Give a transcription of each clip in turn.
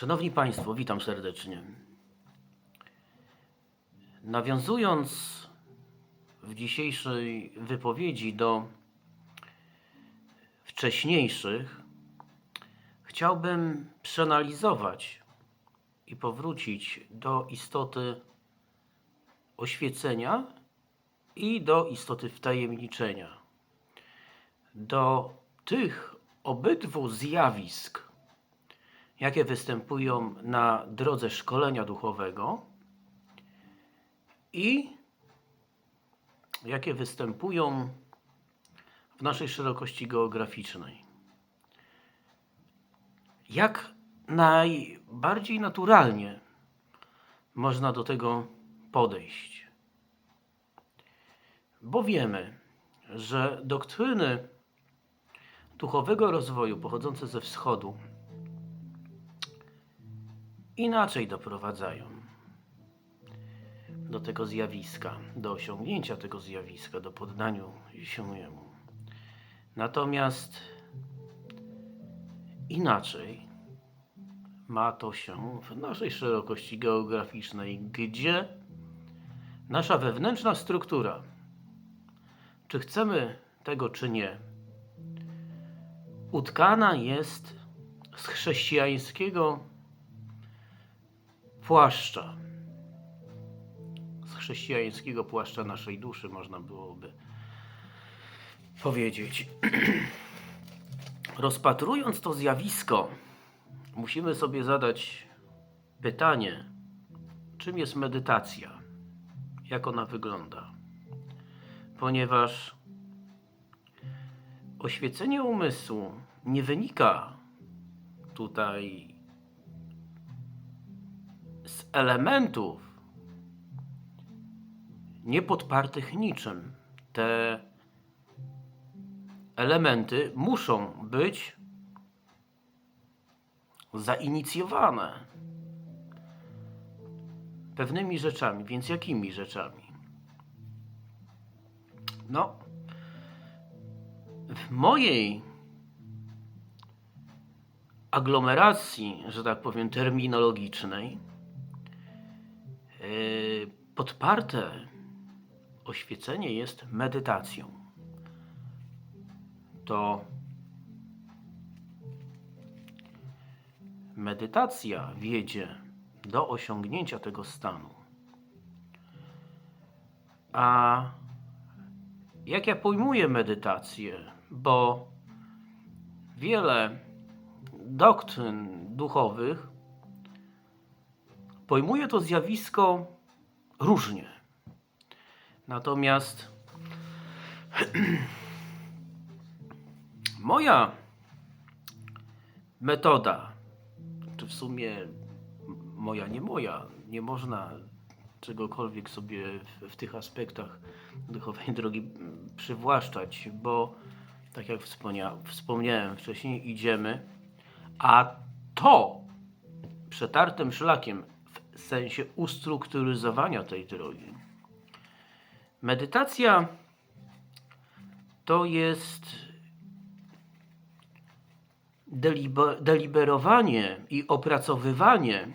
Szanowni Państwo, witam serdecznie. Nawiązując w dzisiejszej wypowiedzi do wcześniejszych, chciałbym przeanalizować i powrócić do istoty oświecenia i do istoty wtajemniczenia. Do tych obydwu zjawisk, jakie występują na drodze szkolenia duchowego i jakie występują w naszej szerokości geograficznej. Jak najbardziej naturalnie można do tego podejść? Bo wiemy, że doktryny duchowego rozwoju pochodzące ze wschodu inaczej doprowadzają do tego zjawiska, do osiągnięcia tego zjawiska, do poddaniu się jemu. Natomiast inaczej ma to się w naszej szerokości geograficznej, gdzie nasza wewnętrzna struktura, czy chcemy tego, czy nie, utkana jest z chrześcijańskiego płaszcza. Z chrześcijańskiego płaszcza naszej duszy, można byłoby powiedzieć. Rozpatrując to zjawisko, musimy sobie zadać pytanie, czym jest medytacja? Jak ona wygląda? Ponieważ oświecenie umysłu nie wynika tutaj elementów niepodpartych niczym. Te elementy muszą być zainicjowane pewnymi rzeczami. Więc jakimi rzeczami? No, w mojej aglomeracji, że tak powiem, terminologicznej, podparte oświecenie jest medytacją. To medytacja wiedzie do osiągnięcia tego stanu. A jak ja pojmuję medytację, bo wiele doktryn duchowych pojmuje to zjawisko różnie. Natomiast moja metoda, czy w sumie moja, nie moja, nie można czegokolwiek sobie w, w tych aspektach duchowej drogi przywłaszczać, bo tak jak wspomnia, wspomniałem wcześniej, idziemy, a to przetartym szlakiem w sensie ustrukturyzowania tej drogi. Medytacja to jest delibe- deliberowanie i opracowywanie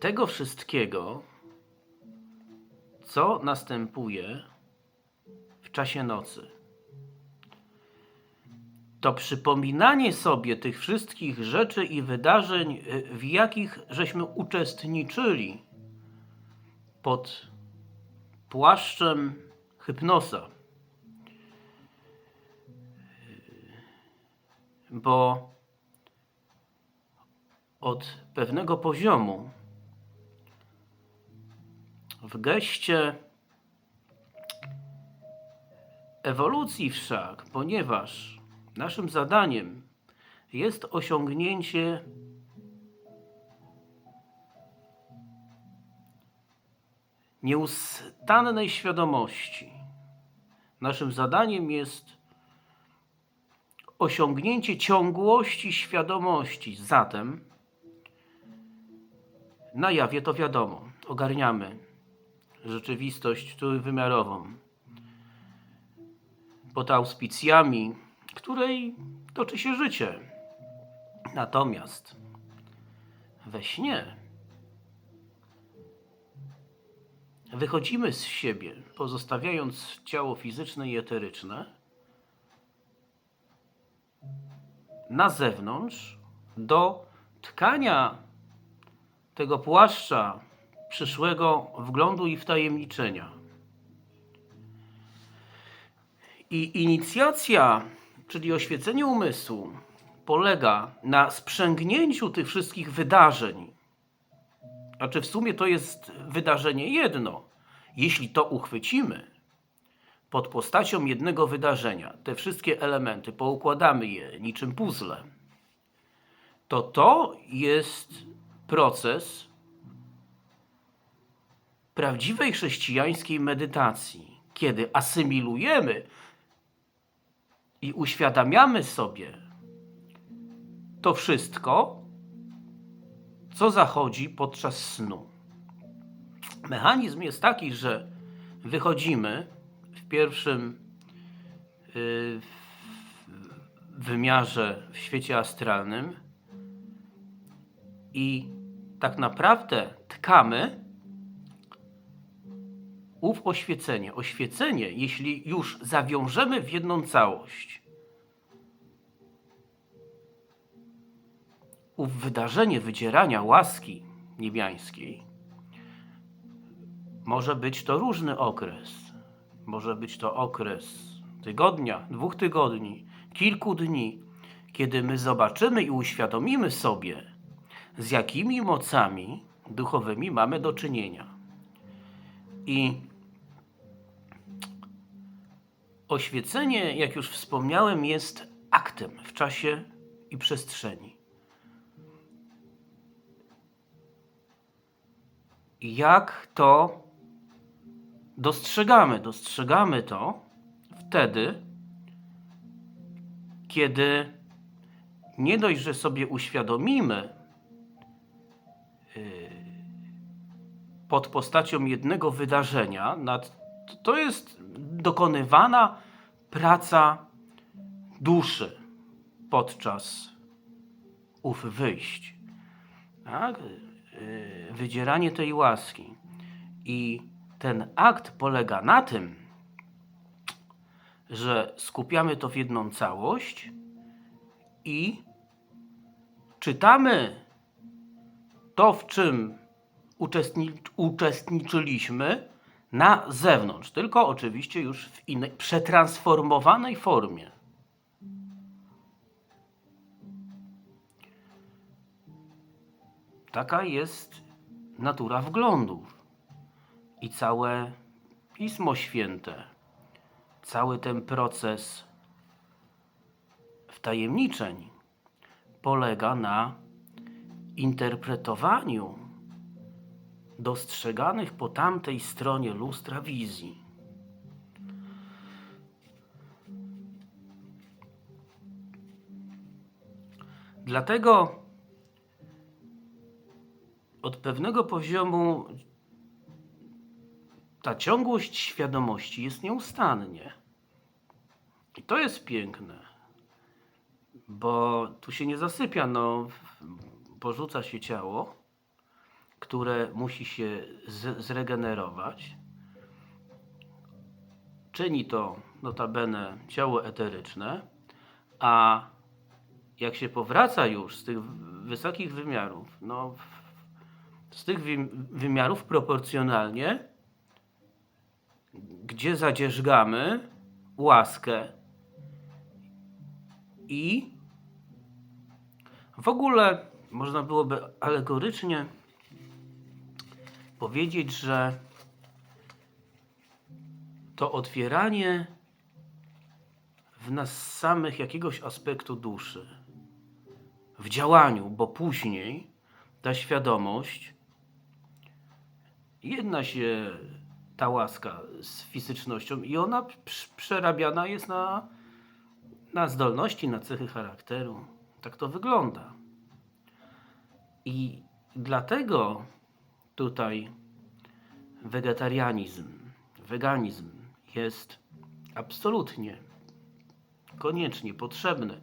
tego wszystkiego, co następuje w czasie nocy. To przypominanie sobie tych wszystkich rzeczy i wydarzeń, y, w jakich żeśmy uczestniczyli pod płaszczem hypnoza. Bo od pewnego poziomu w geście ewolucji wszak, ponieważ naszym zadaniem jest osiągnięcie nieustannej świadomości. Naszym zadaniem jest osiągnięcie ciągłości świadomości. Zatem na jawie to wiadomo, ogarniamy rzeczywistość trójwymiarową. Pod auspicjami której toczy się życie. Natomiast we śnie wychodzimy z siebie, pozostawiając ciało fizyczne i eteryczne, na zewnątrz do tkania tego płaszcza przyszłego wglądu i wtajemniczenia. I inicjacja, czyli oświecenie umysłu, polega na sprzęgnięciu tych wszystkich wydarzeń. Znaczy, w sumie to jest wydarzenie jedno. Jeśli to uchwycimy pod postacią jednego wydarzenia, te wszystkie elementy, poukładamy je niczym puzzle, to to jest proces prawdziwej chrześcijańskiej medytacji, kiedy asymilujemy i uświadamiamy sobie to wszystko, co zachodzi podczas snu. Mechanizm jest taki, że wychodzimy w pierwszym y, wymiarze w świecie astralnym i tak naprawdę tkamy ów oświecenie. Oświecenie, jeśli już zawiążemy w jedną całość, ów wydarzenie wydzierania łaski niebiańskiej, może być to różny okres. Może być to okres tygodnia, dwóch tygodni, kilku dni, kiedy my zobaczymy i uświadomimy sobie, z jakimi mocami duchowymi mamy do czynienia. I oświecenie, jak już wspomniałem, jest aktem w czasie i przestrzeni. Jak to dostrzegamy? Dostrzegamy to wtedy, kiedy nie dość, że sobie uświadomimy yy, pod postacią jednego wydarzenia, to jest dokonywana praca duszy podczas ów wyjść. Tak? Yy, Wydzieranie tej łaski. I ten akt polega na tym, że skupiamy to w jedną całość i czytamy to, w czym uczestni uczestniczyliśmy na zewnątrz, tylko oczywiście już w innej, przetransformowanej formie. Taka jest natura wglądów i całe Pismo Święte, cały ten proces wtajemniczeń polega na interpretowaniu dostrzeganych po tamtej stronie lustra wizji. Dlatego od pewnego poziomu ta ciągłość świadomości jest nieustannie. I to jest piękne, bo tu się nie zasypia, no, porzuca się ciało, które musi się zregenerować. Czyni to notabene ciało eteryczne, a jak się powraca już z tych wysokich wymiarów, no, z tych wymiarów proporcjonalnie, gdzie zadzierzgamy łaskę i w ogóle można byłoby alegorycznie powiedzieć, że to otwieranie w nas samych jakiegoś aspektu duszy, w działaniu, bo później ta świadomość jedna się ta łaska z fizycznością i ona przerabiana jest na, na zdolności, na cechy charakteru. Tak to wygląda. I dlatego tutaj wegetarianizm, weganizm jest absolutnie koniecznie potrzebny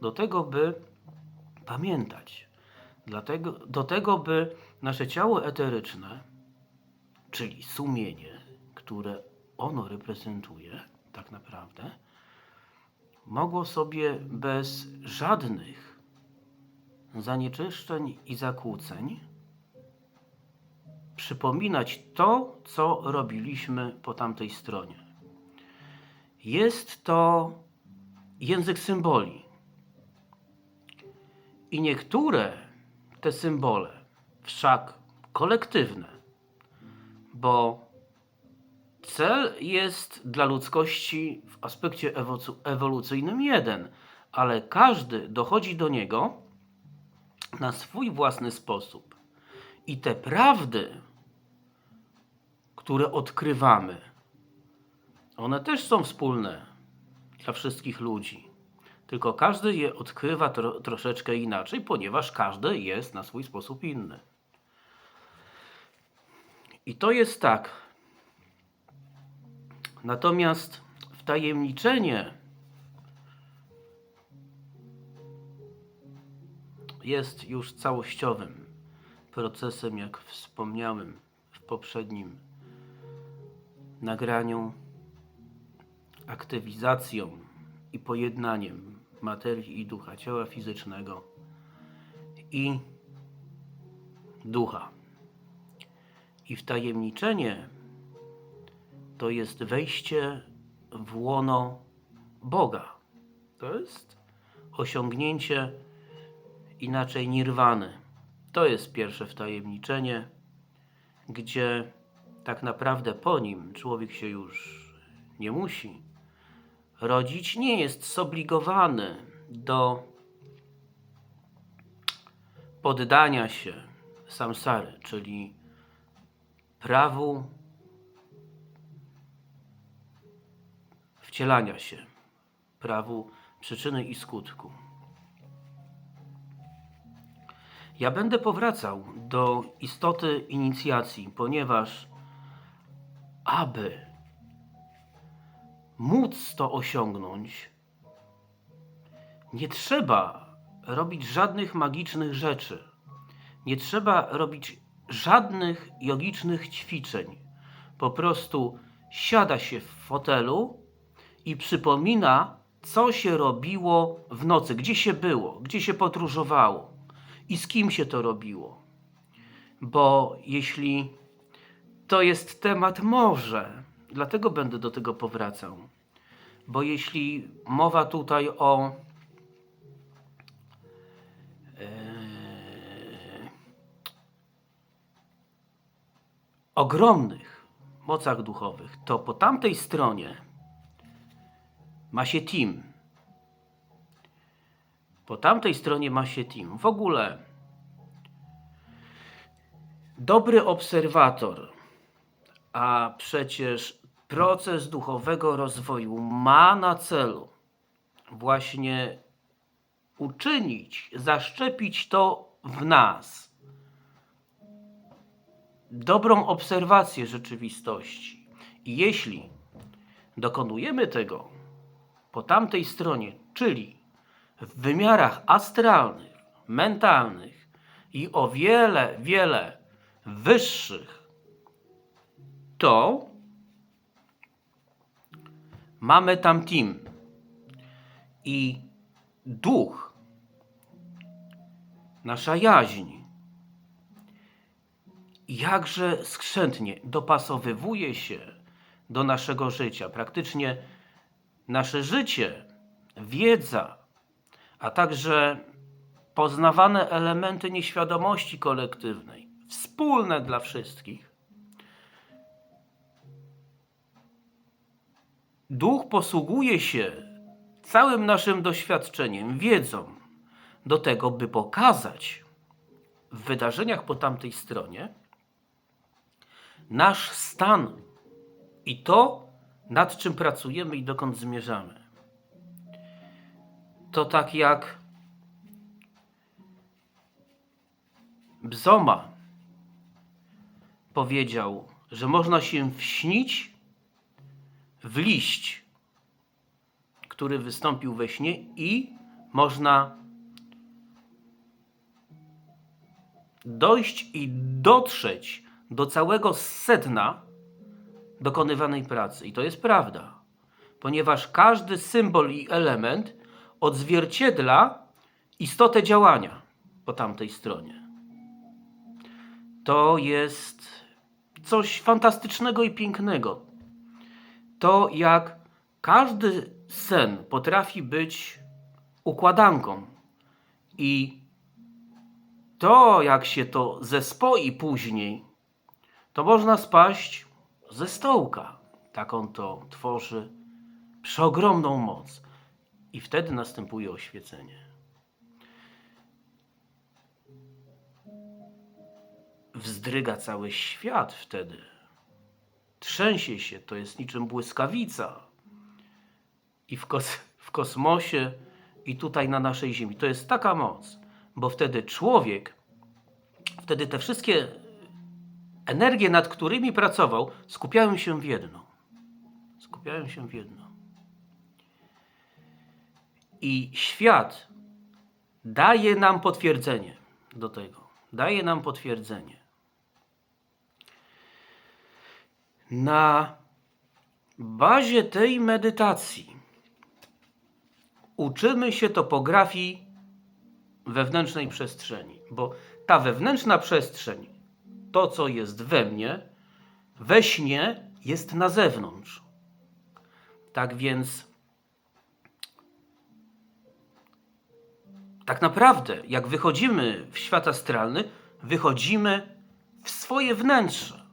do tego, by pamiętać. Dlatego, do tego, by nasze ciało eteryczne, czyli sumienie, które ono reprezentuje, tak naprawdę, mogło sobie bez żadnych zanieczyszczeń i zakłóceń przypominać to, co robiliśmy po tamtej stronie. Jest to język symboli. I niektóre te symbole, wszak kolektywne, bo cel jest dla ludzkości w aspekcie ewolucyjnym jeden, ale każdy dochodzi do niego na swój własny sposób. I te prawdy, które odkrywamy, one też są wspólne dla wszystkich ludzi. Tylko każdy je odkrywa tro, troszeczkę inaczej, ponieważ każdy jest na swój sposób inny. I to jest tak. Natomiast wtajemniczenie jest już całościowym procesem, jak wspomniałem w poprzednim nagraniu, aktywizacją i pojednaniem materii i ducha, ciała fizycznego i ducha. I wtajemniczenie to jest wejście w łono Boga. To jest osiągnięcie inaczej nirwany. To jest pierwsze wtajemniczenie, gdzie tak naprawdę po nim człowiek się już nie musi rodzić, nie jest zobligowany do poddania się samsary, czyli prawu wcielania się, prawu przyczyny i skutku. Ja będę powracał do istoty inicjacji, ponieważ aby móc to osiągnąć, nie trzeba robić żadnych magicznych rzeczy. Nie trzeba robić żadnych jogicznych ćwiczeń. Po prostu siada się w fotelu i przypomina, co się robiło w nocy, gdzie się było, gdzie się podróżowało i z kim się to robiło. Bo jeśli to jest temat może, dlatego będę do tego powracał. Bo jeśli mowa tutaj o e, ogromnych mocach duchowych, to po tamtej stronie ma się team. Po tamtej stronie ma się team. W ogóle dobry obserwator, a przecież proces duchowego rozwoju ma na celu właśnie uczynić, zaszczepić to w nas. Dobrą obserwację rzeczywistości. I jeśli dokonujemy tego po tamtej stronie, czyli w wymiarach astralnych, mentalnych i o wiele, wiele wyższych, to mamy tam team. I duch, nasza jaźń, jakże skrzętnie dopasowywuje się do naszego życia. Praktycznie nasze życie, wiedza, a także poznawane elementy nieświadomości kolektywnej, wspólne dla wszystkich. Duch posługuje się całym naszym doświadczeniem, wiedzą do tego, by pokazać w wydarzeniach po tamtej stronie nasz stan i to, nad czym pracujemy i dokąd zmierzamy. To tak jak Bzoma powiedział, że można się wśnić w liść, który wystąpił we śnie i można dojść i dotrzeć do całego sedna dokonywanej pracy. I to jest prawda, ponieważ każdy symbol i element odzwierciedla istotę działania po tamtej stronie. To jest coś fantastycznego i pięknego. To jak każdy sen potrafi być układanką i to, jak się to zespoi później, to można spaść ze stołka. Taką to tworzy przeogromną moc. I wtedy następuje oświecenie. Wzdryga cały świat wtedy. Trzęsie się, to jest niczym błyskawica. I w, kos w kosmosie, i tutaj na naszej Ziemi. To jest taka moc, bo wtedy człowiek, wtedy te wszystkie energie, nad którymi pracował, skupiają się w jedno. Skupiają się w jedno. I świat daje nam potwierdzenie do tego. Daje nam potwierdzenie. Na bazie tej medytacji uczymy się topografii wewnętrznej przestrzeni, bo ta wewnętrzna przestrzeń, to co jest we mnie, we śnie jest na zewnątrz. Tak więc, tak naprawdę, jak wychodzimy w świat astralny, wychodzimy w swoje wnętrze.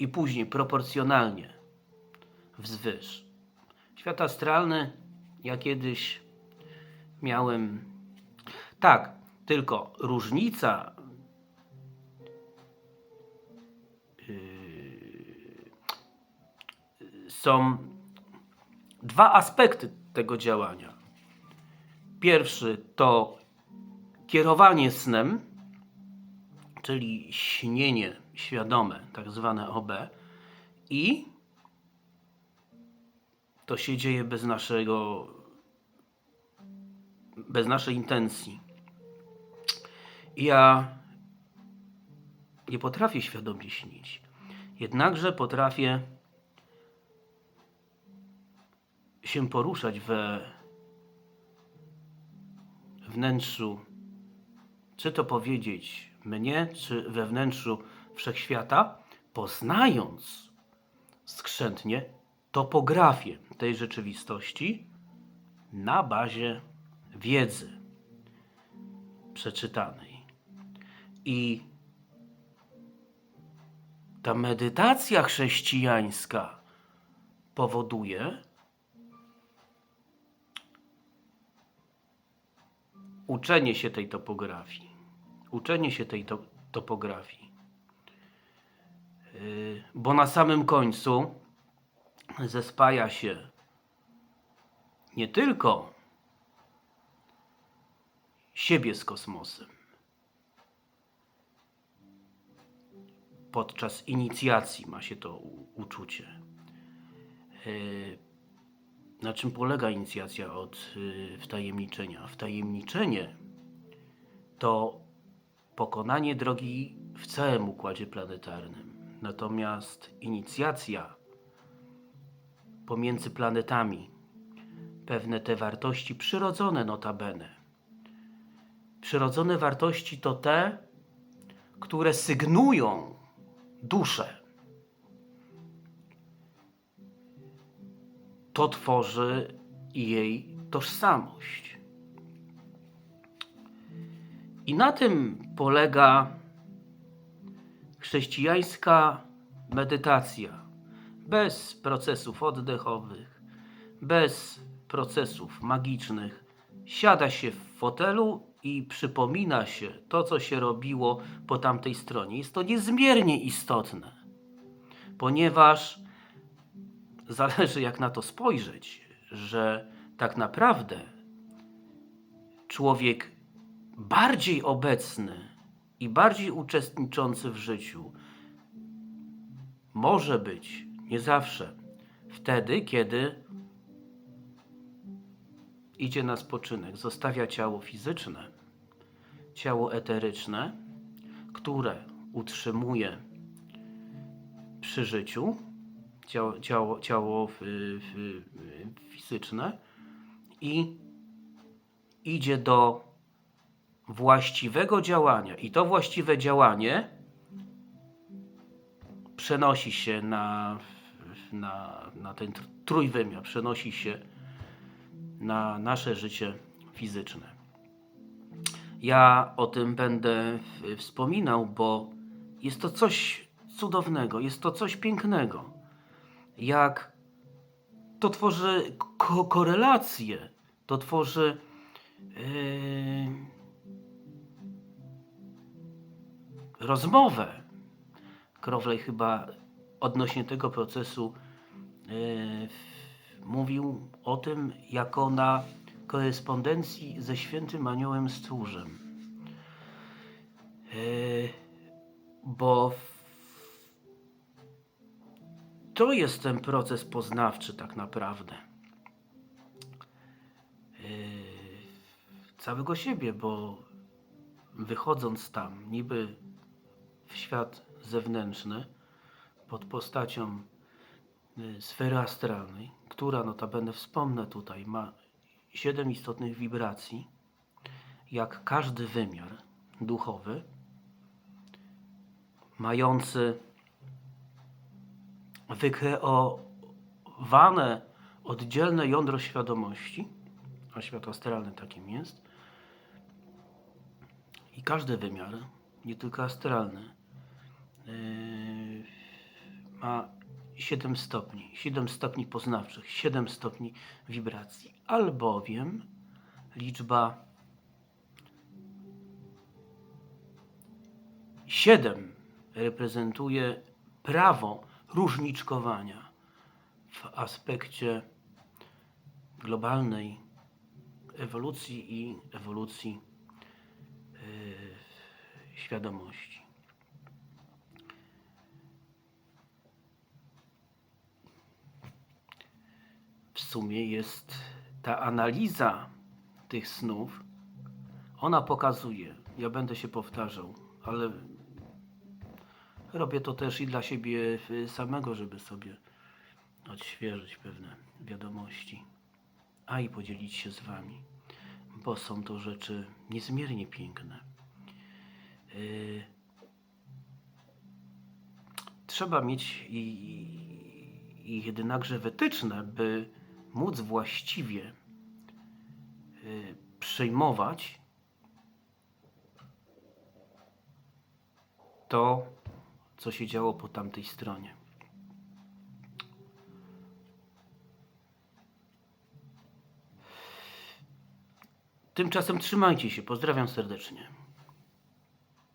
I później proporcjonalnie wzwyż. Świat astralny, ja kiedyś miałem. Tak, tylko różnica. Yy, są dwa aspekty tego działania. Pierwszy to kierowanie snem, czyli śnienie świadome, tak zwane OB, i to się dzieje bez naszego, bez naszej intencji. Ja nie potrafię świadomie śnić, jednakże potrafię się poruszać we wnętrzu, czy to powiedzieć mnie, czy we wnętrzu wszechświata, poznając skrzętnie topografię tej rzeczywistości na bazie wiedzy przeczytanej. I ta medytacja chrześcijańska powoduje uczenie się tej topografii. Uczenie się tej to topografii. Bo na samym końcu zespaja się nie tylko siebie z kosmosem. Podczas inicjacji ma się to uczucie. Yy, Na czym polega inicjacja od yy, wtajemniczenia? Wtajemniczenie to pokonanie drogi w całym układzie planetarnym. Natomiast inicjacja pomiędzy planetami, pewne te wartości przyrodzone notabene. Przyrodzone wartości to te, które sygnują duszę. To tworzy jej tożsamość. I na tym polega chrześcijańska medytacja. Bez procesów oddechowych, bez procesów magicznych. Siada się w fotelu i przypomina się to, co się robiło po tamtej stronie. Jest to niezmiernie istotne, ponieważ zależy jak na to spojrzeć, że tak naprawdę człowiek bardziej obecny i bardziej uczestniczący w życiu. Może być nie zawsze. Wtedy, kiedy idzie na spoczynek, zostawia ciało fizyczne, ciało eteryczne, które utrzymuje przy życiu, ciało, ciało, ciało fizyczne i idzie do właściwego działania. I to właściwe działanie przenosi się na, na, na ten tr- trójwymiar, przenosi się na nasze życie fizyczne. Ja o tym będę wspominał, bo jest to coś cudownego, jest to coś pięknego. Jak to tworzy ko- korelacje, to tworzy yy, rozmowę. Crowley chyba odnośnie tego procesu yy, mówił o tym jako na korespondencji ze świętym aniołem stróżem. Yy, bo to jest ten proces poznawczy tak naprawdę. Yy, całego siebie, bo wychodząc tam, niby w świat zewnętrzny, pod postacią y, sfery astralnej, która notabene wspomnę tutaj, ma siedem istotnych wibracji, jak każdy wymiar duchowy, mający wykreowane oddzielne jądro świadomości, a świat astralny takim jest, i każdy wymiar, nie tylko astralny, ma 7 stopni, 7 stopni poznawczych, 7 stopni wibracji, albowiem liczba 7 reprezentuje prawo różniczkowania w aspekcie globalnej ewolucji i ewolucji yy, świadomości. w sumie jest ta analiza tych snów, ona pokazuje, ja będę się powtarzał, ale robię to też i dla siebie samego, żeby sobie odświeżyć pewne wiadomości, a i podzielić się z Wami, bo są to rzeczy niezmiernie piękne. Y, Trzeba mieć i, i jednakże wytyczne, by móc właściwie y, przyjmować to, co się działo po tamtej stronie. Tymczasem trzymajcie się. Pozdrawiam serdecznie.